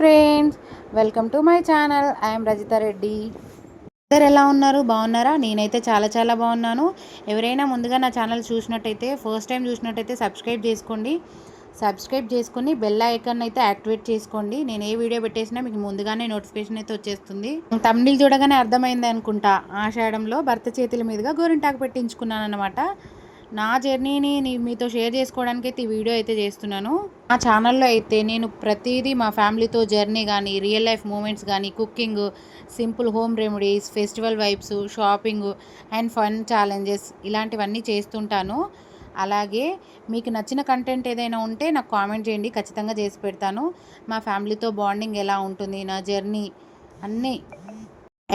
Friends welcome to my channel I'm Rajitha Reddy అందరు ఎలా ఉన్నారు? బాగున్నారా? నేనైతే చాలా చాలా బాగున్నాను. ఎవరైనా ముందుగా నా ఛానల్ చూసినట్టయితే ఫస్ట్ టైం చూసినట్టయితే సబ్స్క్రైబ్ చేసుకోండి. సబ్స్క్రైబ్ చేసుకుని బెల్ ఐకాన్ అయితే యాక్టివేట్ చేసుకోండి. నేను ఏ వీడియో పెట్టేసినా మీకు ముందుగానే నోటిఫికేషన్ అయితే వచ్చేస్తుంది. తమిళ చూడగానే అర్థమైంది అనుకుంటా. ఆషాఢంలో భర్త చేతుల మీదుగా గోరింటాకు పెట్టించుకున్నాను అనమాట నా జర్నీని మీతో షేర్ చేసుకోవడానికి అయితే ఈ వీడియో అయితే చేస్తున్నాను. నా ఛానల్లో అయితే నేను ప్రతిదీ మా ఫ్యామిలీతో జర్నీ కానీ రియల్ లైఫ్ మూమెంట్స్ కానీ cooking simple home remedies festival vibes shopping and fun challenges ఇలాంటివన్నీ చేస్తుంటాను. అలాగే మీకు నచ్చిన కంటెంట్ ఏదైనా ఉంటే నాకు కామెంట్ చేయండి ఖచ్చితంగా చేసి పెడతాను. మా ఫ్యామిలీతో బాండింగ్ ఎలా ఉంటుంది నా జర్నీ అన్నీ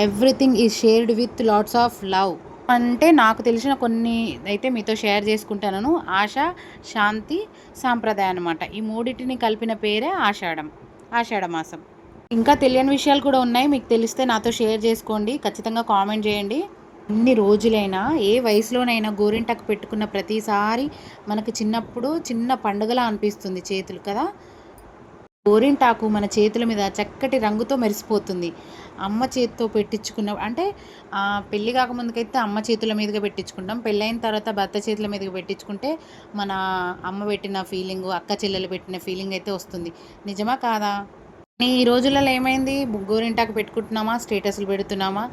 everything is shared with lots of love. అంటే నాకు తెలిసిన కొన్ని అయితే మీతో షేర్ చేసుకుంటాను ఆశ శాంతి సాంప్రదాయం అనమాట ఈ మూడింటిని కలిపిన పేరే ఆషాఢం ఆషాఢ మాసం ఇంకా తెలియని విషయాలు కూడా ఉన్నాయి. మీకు తెలిస్తే నాతో షేర్ చేసుకోండి. ఖచ్చితంగా కామెంట్ చేయండి. ఎన్ని రోజులైనా ఏ వయసులోనైనా గోరింటకు పెట్టుకున్న ప్రతిసారి మనకు చిన్నప్పుడు చిన్న పండుగలా అనిపిస్తుంది చేతులు కదా? గోరింటాకు మన చేతుల మీద చక్కటి రంగుతో మెరిసిపోతుంది. అమ్మ చేతితో పెట్టించుకున్న అంటే పెళ్ళి పెళ్ళి కాకముందుకైతే అమ్మ చేతుల మీదుగా పెట్టించుకుంటాం. పెళ్ళైన తర్వాత భర్త చేతుల మీదుగా పెట్టించుకుంటే మన అమ్మ పెట్టిన ఫీలింగ్ అక్క చెల్లెలు పెట్టిన ఫీలింగ్ అయితే వస్తుంది. నిజమా కాదా? ఈ రోజులలో ఏమైంది? గోరింటాకు పెట్టుకుంటున్నామా? స్టేటస్లు పెడుతున్నామా?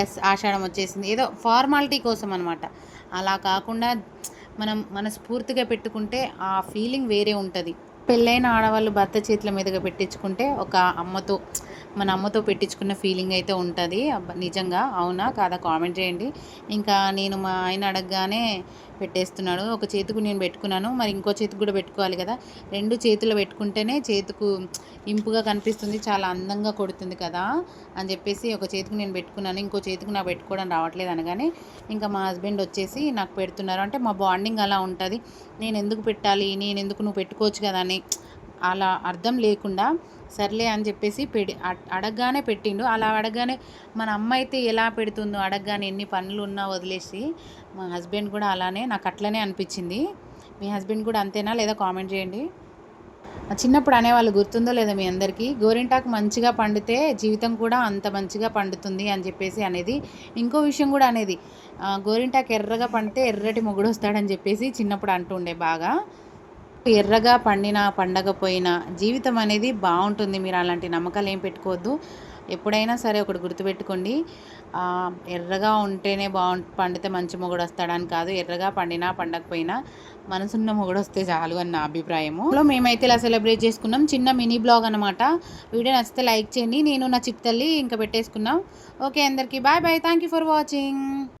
ఎస్ ఆషాఢం వచ్చేసింది. ఏదో ఫార్మాలిటీ కోసం అనమాట అలా కాకుండా మనం మనస్ఫూర్తిగా పెట్టుకుంటే ఆ ఫీలింగ్ వేరే ఉంటుంది. పెళ్ళైన ఆడవాళ్ళు భర్త చేతుల మీదుగా పెట్టించుకుంటే ఒక అమ్మతో మన అమ్మతో పెట్టించుకున్న ఫీలింగ్ అయితే ఉంటుంది. నిజంగా? అవునా? కాదా? కామెంట్ చేయండి. ఇంకా నేను మా ఆయన అడగగానే పెట్టేస్తున్నాడు ఒక చేతికి నేను పెట్టుకున్నాను. మరి ఇంకో చేతికి కూడా పెట్టుకోవాలి కదా. రెండు చేతులు పెట్టుకుంటేనే చేతుకు ఇంపుగా కనిపిస్తుంది. చాలా అందంగా కొడుతుంది కదా అని చెప్పేసి ఒక చేతికి నేను పెట్టుకున్నాను. ఇంకో చేతికి నాకు పెట్టుకోవడం రావట్లేదు అనగానే ఇంకా మా హస్బెండ్ వచ్చేసి నాకు పెడుతున్నారు. అంటే మా బాండింగ్ అలా ఉంటుంది. నేను ఎందుకు పెట్టాలి? నేను ఎందుకు నువ్వు పెట్టుకోవచ్చు కదా అని అలా అర్థం లేకుండా సర్లే అని చెప్పేసి పెడి అడగగానే పెట్టిండు. అలా అడగగానే మన అమ్మ అయితే ఎలా పెడుతుందో అడగగానే ఎన్ని పనులు ఉన్నా వదిలేసి మా హస్బెండ్ కూడా అలానే నాకు అట్లనే అనిపించింది. మీ హస్బెండ్ కూడా అంతేనా లేదా కామెంట్ చేయండి. చిన్నప్పుడు అనేవాళ్ళు గుర్తుందో లేదో మీ అందరికీ గోరింటాకు మంచిగా పండితే జీవితం కూడా అంత మంచిగా పండుతుంది అని చెప్పేసి అనేది. ఇంకో విషయం కూడా అనేది గోరింటాకు ఎర్రగా పండితే ఎర్రటి మొగుడు వస్తాడని చెప్పేసి చిన్నప్పుడు అంటుండే బాగా. ఎర్రగా పండినా పండగపోయినా జీవితం అనేది బాగుంటుంది. మీరు అలాంటి నమ్మకాలు ఏం పెట్టుకోవద్దు. ఎప్పుడైనా సరే ఒకటి గుర్తుపెట్టుకోండి. ఎర్రగా ఉంటేనే బాగు పండితే మంచి మొగుడు వస్తాడని కాదు. ఎర్రగా పండినా పండకపోయినా మనసున్న మొగుడు వస్తే చాలు అని నా అభిప్రాయము మేమైతే ఇలా సెలబ్రేట్ చేసుకున్నాం. చిన్న మినీ బ్లాగ్ అనమాట వీడియో నచ్చితే లైక్ చేయండి. నేను నా చిట్ తల్లి ఇంకా పెట్టేసుకున్నాం. ఓకే అందరికీ bye bye. Thank you for watching.